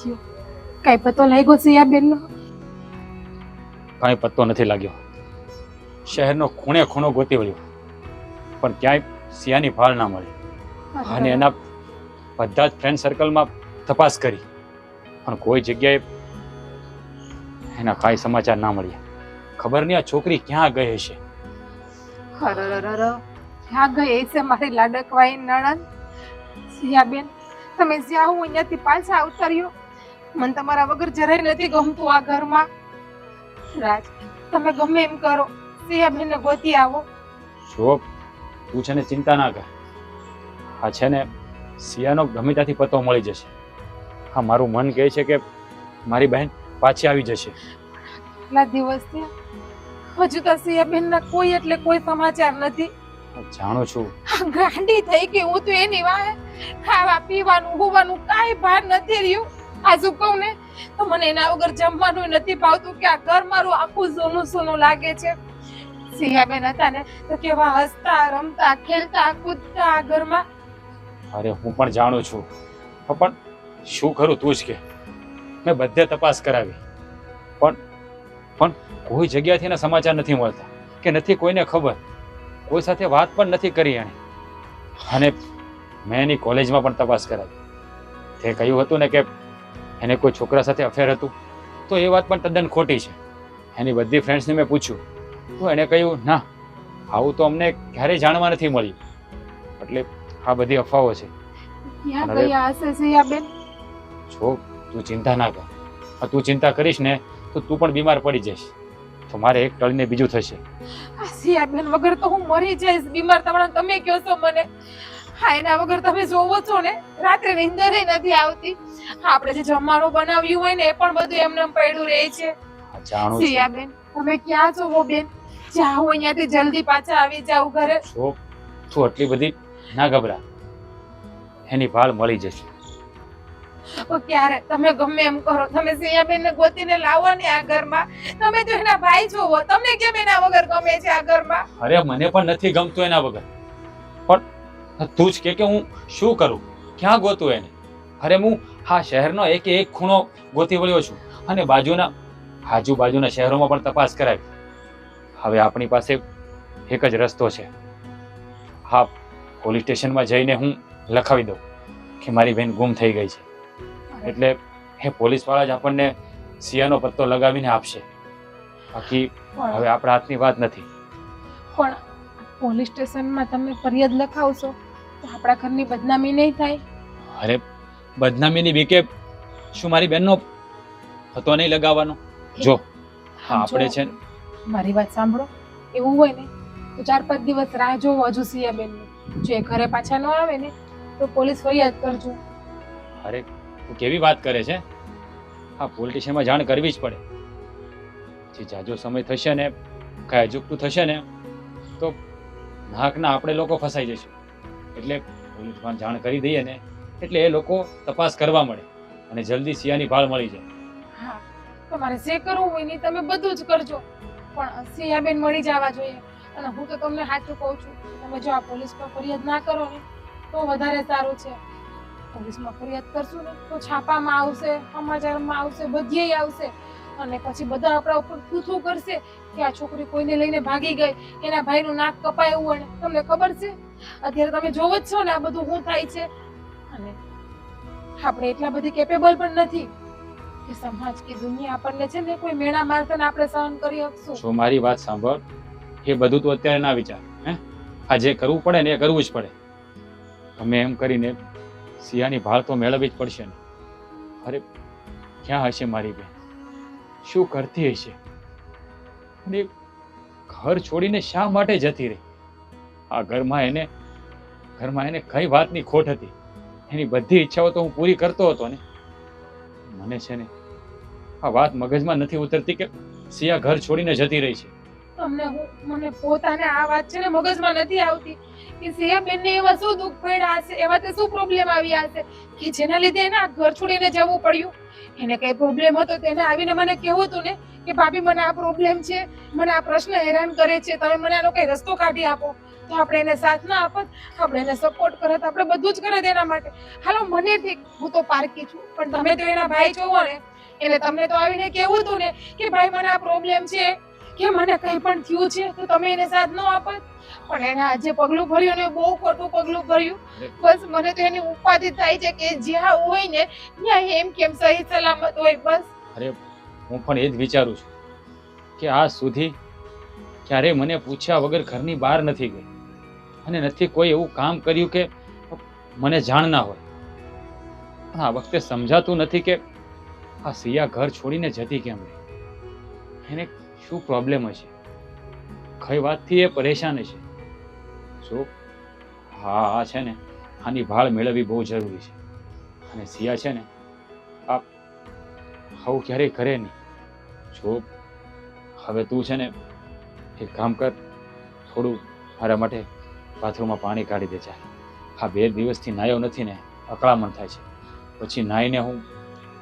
થયું કઈ પતો લાગ્યો સિયાબેનનો કાંઈ પત્તો નથી લાગ્યો. શહેરનો ખૂણે ખૂણો ગોતી વળ્યો. પણ ક્યાંય સિયાની ફાળ ના મળી. અને એના બધા જ ફ્રેન્ડ સર્કલમાં તપાસ કરી. પણ કોઈ જગ્યાએ એના કાંઈ સમાચાર ના મળ્યા. ખબર નહીં આ છોકરી ક્યાં ગઈ હશે. ક્યાં ગઈ છે મારી લાડકવાઈ નણંદ? સિયાબેન તમે જ્યાં હું અહીંયાથી પાછા ઉતર્યો. મને તમારા વગર જરાય નથી ગમતું આ ઘરમાં. રાજ તમે ગમે એમ કરો. સિયાબેનને ગોતી આવો. શોભ તું છે ને ચિંતા ના કર. આ છે ને સિયાનો ગમે ત્યાંથી પતો મળી જશે. હા મારું મન કહે છે કે મારી બહેન પાછી આવી જશે. આટલા દિવસ હજુ તો સિયાબેનના કોઈ એટલે કોઈ સમાચાર નથી. જાણું છું. ગાંડી થઈ ગઈ હું તો એની વાહે ખાવા પીવાનું હોવાનું કાંઈ ભાર નથી રહ્યું. આ શું કહું ને, તો મને એના વગર જમવાનું નથી ભાવતું કે આ ઘર મારું આખું સોનું સોનું લાગે છે. સિયાબેન હતા ને, તો કેવા હસતા, રમતા, ખેલતા, કૂદતા આ ઘરમાં. અરે, હું પણ જાણું છું. પણ શું કરું તું જ કે? મેં બધે તપાસ કરાવી. પણ પણ કોઈ જગ્યાથી એના સમાચાર નથી મળતા. કે નથી કોઈને ખબર. કોઈ સાથે વાત પણ નથી કરી એણે. અને મેં એની કોલેજમાં પણ તપાસ કરાવી. તે કહ્યું હતું ને કે એને કોઈ છોકરા સાથે અફેર હતું? તો એ વાત પણ તદ્દન ખોટી છે. એની બધી ફ્રેન્ડ્સને મેં પૂછ્યું. તો એણે કહ્યું ના આવું તો અમને ક્યારેય જાણવા નથી મળ્યું. એટલે આ બધી અફવાઓ છે. જો તું ચિંતા ના કર. તું ચિંતા કરીશ ને તો તું પણ બીમાર પડી જઈશ. તો મારે એક ટળીને બીજું થશે. આ બેન વગર તો હું મરી જઈશ. બીમાર તમારા તમે કહો છો મને. હા એના વગર તમે જોવો છો ને. રાત્રે નીંદરે નથી આવતી. આપણે જે જમવાનું બનાવ્યું હોય ને એ પણ બધું એમને પડ્યું રહે છે. તમે ક્યાં છો વો બેન? જાઓ અહીંયાથી જલ્દી પાછા આવી જાઓ ઘરે. તું આટલી બધી ના ગભરા. એની ભાળ મળી જશે. ક્યારે? તમે ગમે એમ કરો. તમે સિયાબેન ને ગોતીને લાવો ને આ ઘરમાં. તમે તો એના ભાઈ જોવો તમને કેમ એના વગર ગમે છે આ ઘરમાં? અરે મને પણ નથી ગમતું એના વગર. તું જ કે કે હું શું કરું? ક્યાં ગોતું એને? અરે હું હા શહેરનો એક એક ખૂણો ગોતી વળ્યો છું અને બાજુના આજુબાજુના શહેરોમાં પણ તપાસ કરાવી. હવે આપણી પાસે એક જ રસ્તો છે. હા પોલીસ સ્ટેશનમાં જઈને હું લખાવી દઉં કે મારી બહેન ગુમ થઈ ગઈ છે. એટલે એ પોલીસવાળા જ આપણને સિયાનો પત્તો લગાવીને આપશે. બાકી હવે આપણા હાથની વાત નથી. પણ પોલીસ સ્ટેશનમાં તમે ફરિયાદ લખાવશો? તો આપણા ઘરની બદનામી નહીં થાય? અરે બદનામીની બીકે શું મારી બેનનો હતો નહીં લગાવવાનો? જો હા આપણે છે મારી વાત સાંભળો. એવું હોય ને તો ચાર પાંચ દિવસ રાહ જોવો હજુ સિયાબેનની જો એ ઘરે પાછા ન આવે ને તો પોલીસ ફરિયાદ કરજો. અરે તું કેવી વાત કરે છે? હા પોલીસ સ્ટેશનમાં જાણ કરવી જ પડે. જે જાજો સમય થશે ને કાંઈ અજુકતું થશે ને તો નાકના આપણે લોકો ફસાઈ જઈશું એટલે પોલીસમાં જાણ કરી દઈએ ને, એટલે એ લોકો તપાસ કરવા મળે અને જલ્દી સિયાની ભાળ મળી જાય. હા તમારે જે કરવું હોય ને તમે બધું જ કરજો. પણ સિયાબેન મળી જવા જોઈએ. અને હું તો તમને સાચું કહું છું, તમે જો આ પોલીસ પર ફરિયાદ ના કરો ને, તો વધારે સારું છે. પોલીસમાં ફરિયાદ કરશું ને, તો છાપામાં આવશે, સમાચારમાં આવશે બધે આવશે. અને પછી બધા આપણા ઉપર થૂથું કરશે કે આ છોકરી કોઈને લઈને ભાગી ગઈ, એના ભાઈનું નાક કપાયું અને તમને ખબર છે? અત્યારે તમે જોવો જ છો ને આ બધું હું થાય છે. અને આપણે એટલા બધી કેપેબલ પણ નથી કે સમાજ કે દુનિયા આપણને છે ને કોઈ મેણા મારતા આપણે સહન કરી શકશું. જો મારી વાત સાંભળ, એ બધું તો અત્યારે ના વિચાર, હે? આ જે કરવું પડે ને એ કરવું જ પડે. તમે એમ કરીને સિયાની ભાળ તો મેળવવી જ પડશે ને. અરે, ક્યાં હશે મારી બેન? શું કરતી હશે? અને ઘર છોડીને શા માટે જતી રહી? આ ઘરમાં એને ઘરમાં એને કઈ વાતની ખોટ હતી. એની બધી ઈચ્છાઓ તો હું પૂરી કરતો હતો ને. મને છે ને, આ વાત મગજમાં નથી ઉતરતી કે સિયા ઘર છોડીને જતી રહી છે. તમને મને પોતાને આ વાત છે ને મગજમાં નથી આવતી કે સિયા બેનને એવા શું દુઃખ પડ્યા હશે, એવા તે શું પ્રોબ્લેમ આવ્યા હશે કે જેના લીધે એને આ ઘર છોડીને જવું પડ્યું? એને કઈ પ્રોબ્લેમ હતો? તેને આવીને મને કહેવું હતું ને કે, ભાભી, મને આ પ્રોબ્લેમ છે, મને આ પ્રશ્ન હેરાન કરે છે, તમે મને આનો કઈ રસ્તો કાઢી આપો. તો આપણે એને સાથ ના આપત આપણે એને સપોર્ટ કરત. આપણે બધું જ કરે એના માટે. હાલો, મને ઠીક હું તો પારકી છું, પણ તમે તો એના ભાઈ જોવો ને. એટલે તમને તો આવીને કેવું હતું ને કે ભાઈ, મને આ પ્રોબ્લેમ છે કે મને કંઈ પણ થયું છે, તો તમે એને સાથ ન આપત. પણ એને આજે પગલું ભર્યું ને બહુ ખોટું પગલું ભર્યું. બસ મને તો એની ઉપાધિ થાય છે કે જ્યાં હોય ને ત્યાં એમ કેમ સહી સલામત હોય, બસ. અરે, હું પણ એ જ વિચારું છું કે આ સુધી ક્યારેય મને પૂછ્યા વગર ઘરની બહાર નથી ગઈ. અને નથી કોઈ એવું કામ કર્યું કે મને જાણ ના હોય. પણ આ વખતે સમજાતું નથી કે આ સિયા ઘર છોડીને જતી કેમ રહી? એને શું પ્રોબ્લેમ હશે? કઈ વાતથી એ પરેશાન છે જો હા હા છે ને, આની ભાળ મેળવવી બહુ જરૂરી છે. અને સિયા છે ને આ આવું ક્યારેય કરે નહીં. જો, હવે તું છે ને, એક કામ કર, થોડું મારા માટે બાથરૂમમાં પાણી કાઢી દે જાય. હા બે દિવસથી નાયો નથી ને અકળામણ થાય છે. પછી નાહીને હું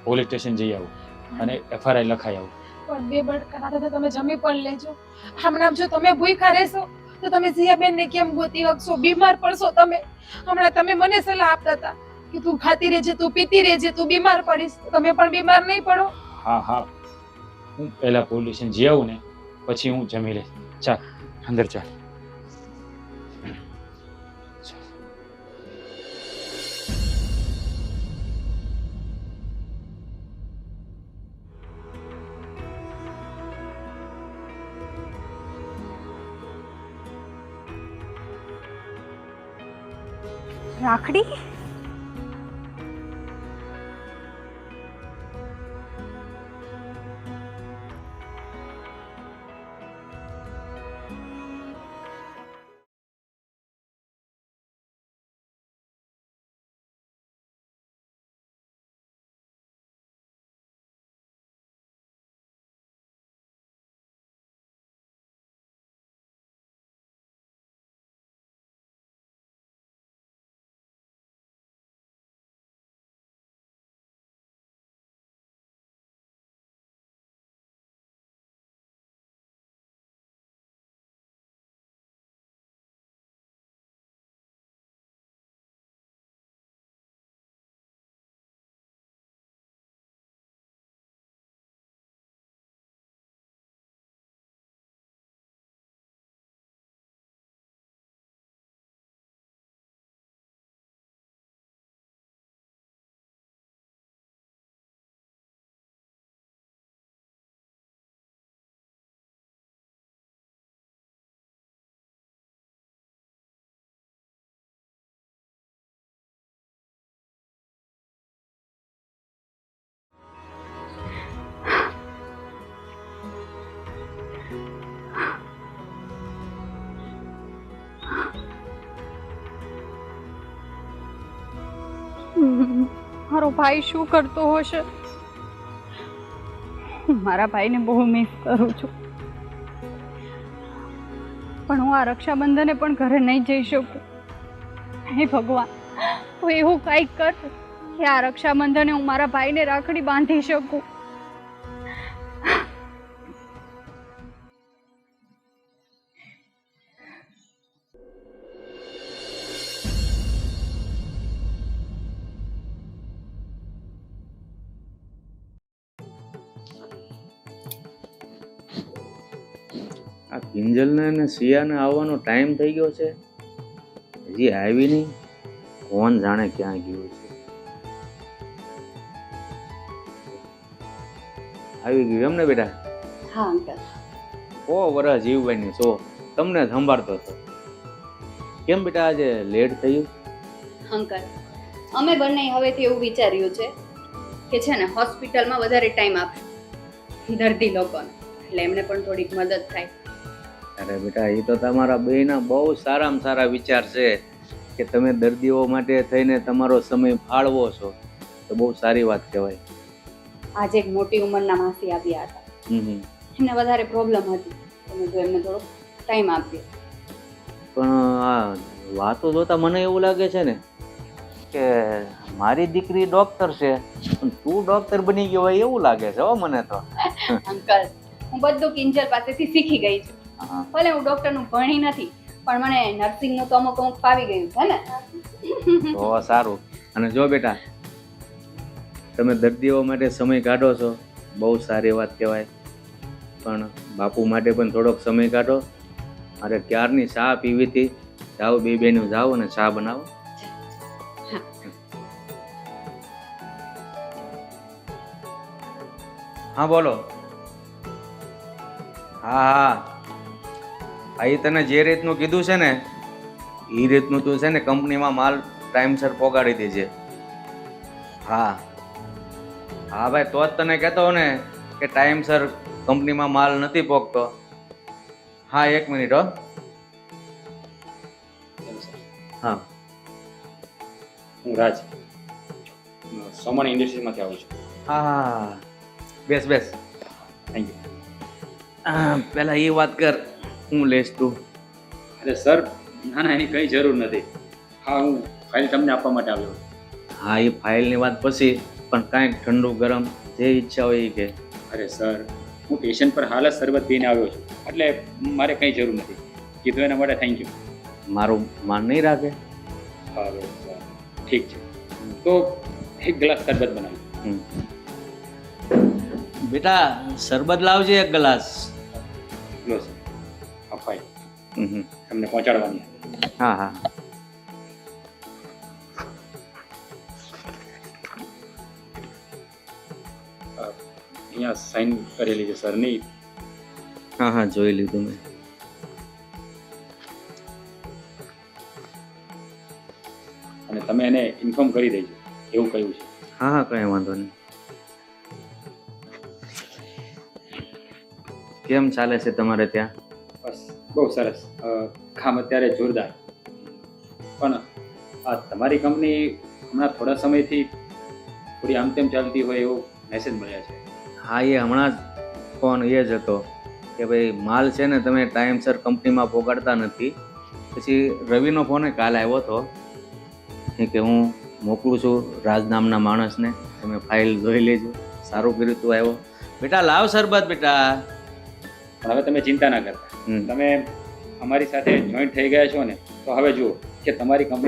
પોલીસ સ્ટેશન જઈ આવું અને એફઆરઆઈ લખાઈ આવું. પણ બે બટકા સાથે તમે જમી પણ લેજો. હમણાં જો તમે ભૂખ્યા રહેશો તો તમે સિયાબેન ને કેમ ગોતી હકશો? બીમાર પડશો તમે. હમણાં તમે મને સલાહ આપતા હતા કે તું ખાતી રહેજે તું પીતી રહેજે તું બીમાર પડીશ. તમે પણ બીમાર નહીં પડો. હા હા. હું પહેલા પોલીસ સ્ટેશન જઈ આવું ને પછી હું જમી લઈશ. ચાલ અંદર ચાલ. રાખડી? મારો ભાઈ શું કરતો હશે? મારા ભાઈને બહુ મિસ કરું છું. પણ હું આ રક્ષાબંધને પણ ઘરે નહીં જઈ શકું. હે ભગવાન તું એવું કંઈક કર કે આ રક્ષાબંધને હું મારા ભાઈને રાખડી બાંધી શકું. આ કિંજલને અને સિયાને આવવાનો ટાઈમ થઈ ગયો છે. હજી આવી નહીં. કોણ જાણે ક્યાં ગયું છે. આવી ગયું એમને બેટા? હા અંકલ. ઓ વરસ જીવભાઈની સો તમને સંભાળતો હતો. કેમ બેટા આજે લેટ થયું? અંકલ અમે બંને હવેથી એવું વિચાર્યું છે કે છે ને હોસ્પિટલમાં વધારે ટાઈમ આપશું. દર્દી લોકોને. એટલે એમને પણ થોડીક મદદ થાય. અરે બેટા એ તો તમારા બેના બહુ સારામાં સારા વિચાર છે કે તમે દર્દીઓ માટે થઈને તમારો સમય ફાળવો છો. તો બહુ સારી વાત કહેવાય. આજે એક મોટી ઉંમરના માસી આવ્યા હતા. એમને વધારે પ્રોબ્લેમ હતી. તમે જો એમને થોડો ટાઈમ આપ્યો. પણ આ વાતો જોતા મને એવું લાગે છે ને કે મારી દીકરી ડોક્ટર છે પણ તું ડોક્ટર બની ગયો હોય એવું લાગે છે હો મને તો. અંકલ હું બધું કિંજલ પાસેથી શીખી ગઈ છું. ભલે હું ડૉક્ટરનું ભણી નથી, પણ મને નર્સિંગનું તો અમુક અમુક ફાવી ગયું છે ને. સારું. અને જો બેટા, તમે દર્દીઓ માટે સમય કાઢો છો, બહુ સારી વાત કહેવાય. પણ બાપુ માટે પણ થોડોક સમય કાઢો. મારે ક્યારની ચા પીવી હતી? જાઓ બે બેનું જાઓ અને ચા બનાવો. હા, બોલો. હા હા. આ ઈ તને જે રીતનું કીધું છે ને એ રીતનું તું છે ને કંપનીમાં માલ ટાઈમસર પહોંચાડી દેજે. હા. હા ભાઈ તો જ તને કહેતો ને કે ટાઈમસર કંપનીમાં માલ નથી પહોંચતો હા એક મિનિટ હો. હા. હું રાજ. સોમાણી ઇન્ડસ્ટ્રીઝમાંથી આવું છું. હા હા બેસ બેસ. થેન્ક યુ પહેલા એ વાત કર. હું લેશ તું? અરે સર ના ના એની કંઈ જરૂર નથી. હા હું ફાઇલ તમને આપવા માટે આવ્યો હા એ ફાઇલની વાત પછી પણ કાંઈક ઠંડુ ગરમ જે ઈચ્છા હોય એ કે. અરે સર હું સ્ટેશન પર હાલ જ શરબત પીને આવ્યો છું. એટલે મારે કંઈ જરૂર નથી. કીધું એના માટે થેન્ક યુ મારું માન નહીં રાખે? હા સર. ઠીક છે. તો એક ગ્લાસ શરબત બનાવી. બેટા શરબત લાવજે એક ગ્લાસ. લો સર. તમને પહોંચાડવાની. હા હા. અહીંયા સાઈન કરેલી છે સરની હા હા જોઈ લીધું મેં. અને તમે એને ઇન્ફોર્મ કરી દેજો એવું કહ્યું છે. હા હા કઈ વાંધો નહીં. કેમ ચાલે છે તમારે ત્યાં? બહુ સરસ. કામ અત્યારે જોરદાર. પણ આ તમારી કંપની હમણાં થોડા સમયથી થોડી આમ તેમ ચાલતી હોય એવો મેસેજ મળ્યા છે. હા, એ હમણાં જ ફોન એ જ હતો કે ભાઈ, માલ છે ને તમે ટાઈમસર કંપનીમાં પોગાડતા નથી. પછી રવિનો ફોન કાલે આવ્યો હતો કે હું મોકલું છું રાજ નામના માણસને. તમે ફાઇલ જોઈ લેજો. સારું કર્યું તું આવ્યો. બેટા, લાવ સરબત બેટા. પણ હવે તમે ચિંતા ના કરતા. તમે અમારી સાથે જોઈન્ટ થઈ ગયા છો ને તો હવે જુઓ કે તમારી કંપની